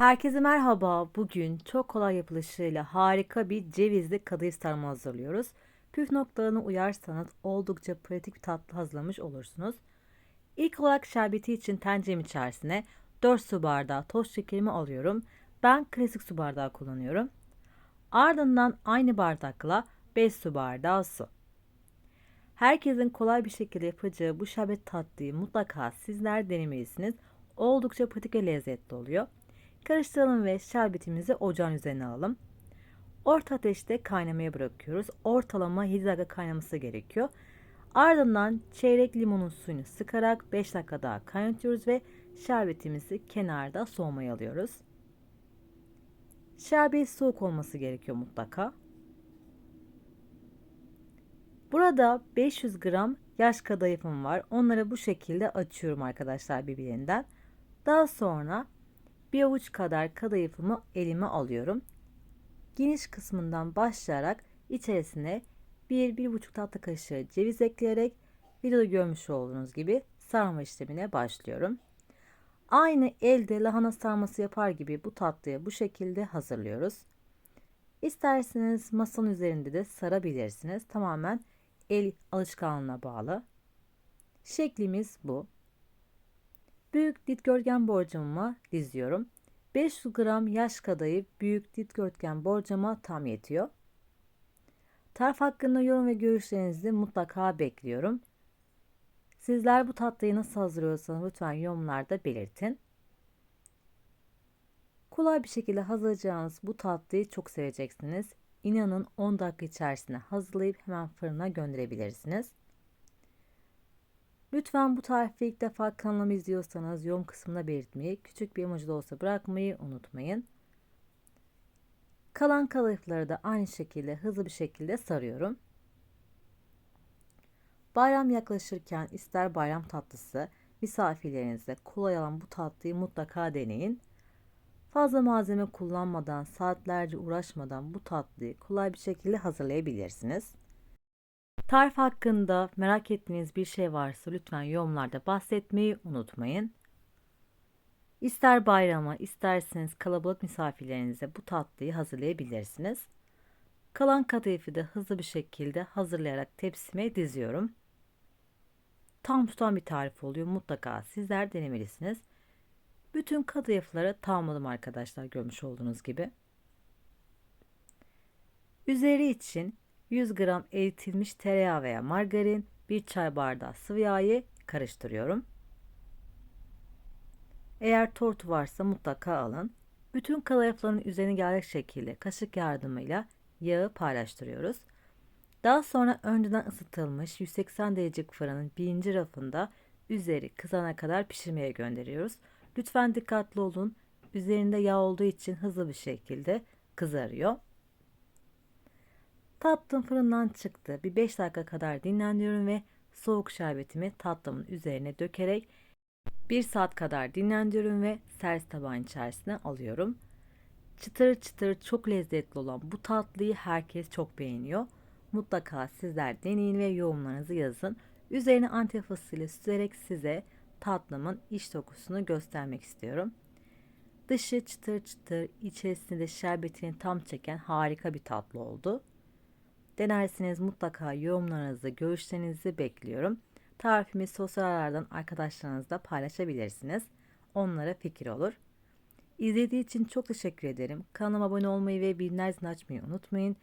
Herkese merhaba. Bugün çok kolay yapılışıyla harika bir cevizli kadayıf sarma hazırlıyoruz. Püf noktalarına uyarsanız oldukça pratik bir tatlı hazırlamış olursunuz. İlk olarak şerbeti için tencerem içerisine 4 su bardağı toz şekerimi alıyorum. Ben klasik su bardağı kullanıyorum. Ardından aynı bardakla 5 su bardağı su. Herkesin kolay bir şekilde yapacağı bu şerbet tatlıyı mutlaka sizler denemelisiniz. Oldukça pratik ve lezzetli oluyor. Karıştıralım ve şerbetimizi ocağın üzerine alalım. Orta ateşte kaynamaya bırakıyoruz. Ortalama 7 dakika kaynaması gerekiyor. Ardından çeyrek limonun suyunu sıkarak 5 dakika daha kaynatıyoruz ve şerbetimizi kenarda soğumaya alıyoruz. Şerbet soğuk olması gerekiyor mutlaka. Burada 500 gram yaş kadayıfım var. Onları bu şekilde açıyorum arkadaşlar birbirinden. Daha sonra bir avuç kadar kadayıfımı elime alıyorum. Geniş kısmından başlayarak içerisine 1-1,5 tatlı kaşığı ceviz ekleyerek videoda görmüş olduğunuz gibi sarma işlemine başlıyorum. Aynı elde lahana sarması yapar gibi bu tatlıyı bu şekilde hazırlıyoruz. İsterseniz masanın üzerinde de sarabilirsiniz. Tamamen el alışkanlığına bağlı. Şeklimiz bu. Büyük dikdörtgen borcamıma diziyorum. 500 gram yaş kadayıf büyük dikdörtgen borcama tam yetiyor. Tarif hakkında yorum ve görüşlerinizi mutlaka bekliyorum. Sizler bu tatlıyı nasıl hazırlıyorsanız lütfen yorumlarda belirtin. Kolay bir şekilde hazırlayacağınız bu tatlıyı çok seveceksiniz. İnanın 10 dakika içerisinde hazırlayıp hemen fırına gönderebilirsiniz. Lütfen bu tarifi ilk defa kanalımı izliyorsanız yorum kısmına belirtmeyi, küçük bir emoji de olsa bırakmayı unutmayın. Kalan kadayıfları da aynı şekilde hızlı bir şekilde sarıyorum. Bayram yaklaşırken ister bayram tatlısı, misafirlerinize kolay alan bu tatlıyı mutlaka deneyin. Fazla malzeme kullanmadan, saatlerce uğraşmadan bu tatlıyı kolay bir şekilde hazırlayabilirsiniz. Tarif hakkında merak ettiğiniz bir şey varsa lütfen yorumlarda bahsetmeyi unutmayın. İster bayrama, isterseniz kalabalık misafirlerinize bu tatlıyı hazırlayabilirsiniz. Kalan kadayıfı da hızlı bir şekilde hazırlayarak tepsime diziyorum. Tam tutan bir tarif oluyor. Mutlaka sizler denemelisiniz. Bütün kadayıfları tamamladım arkadaşlar görmüş olduğunuz gibi. Üzeri için 100 gram eritilmiş tereyağı veya margarin, 1 çay bardağı sıvı yağı karıştırıyorum. Eğer tortu varsa mutlaka alın. Bütün kadayıfların üzerine gelecek şekilde kaşık yardımıyla yağı paylaştırıyoruz. Daha sonra önceden ısıtılmış 180 derecelik fırının birinci rafında üzeri kızana kadar pişirmeye gönderiyoruz. Lütfen dikkatli olun. Üzerinde yağ olduğu için hızlı bir şekilde kızarıyor. Tatlım fırından çıktı. Bir 5 dakika kadar dinlendiriyorum ve soğuk şerbetimi tatlımın üzerine dökerek 1 saat kadar dinlendiriyorum ve servis tabağın içerisine alıyorum. Çıtır çıtır çok lezzetli olan bu tatlıyı herkes çok beğeniyor. Mutlaka sizler deneyin ve yorumlarınızı yazın. Üzerine antep fıstığı süzerek size tatlımın iç dokusunu göstermek istiyorum. Dışı çıtır çıtır, içerisinde şerbetini tam çeken harika bir tatlı oldu. Denerseniz mutlaka yorumlarınızı, görüşlerinizi bekliyorum. Tarifimi sosyal ağlardan arkadaşlarınızla paylaşabilirsiniz. Onlara fikir olur. İzlediği için çok teşekkür ederim. Kanalıma abone olmayı ve zilini açmayı unutmayın.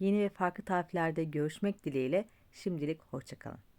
Yeni ve farklı tariflerde görüşmek dileğiyle şimdilik hoşçakalın.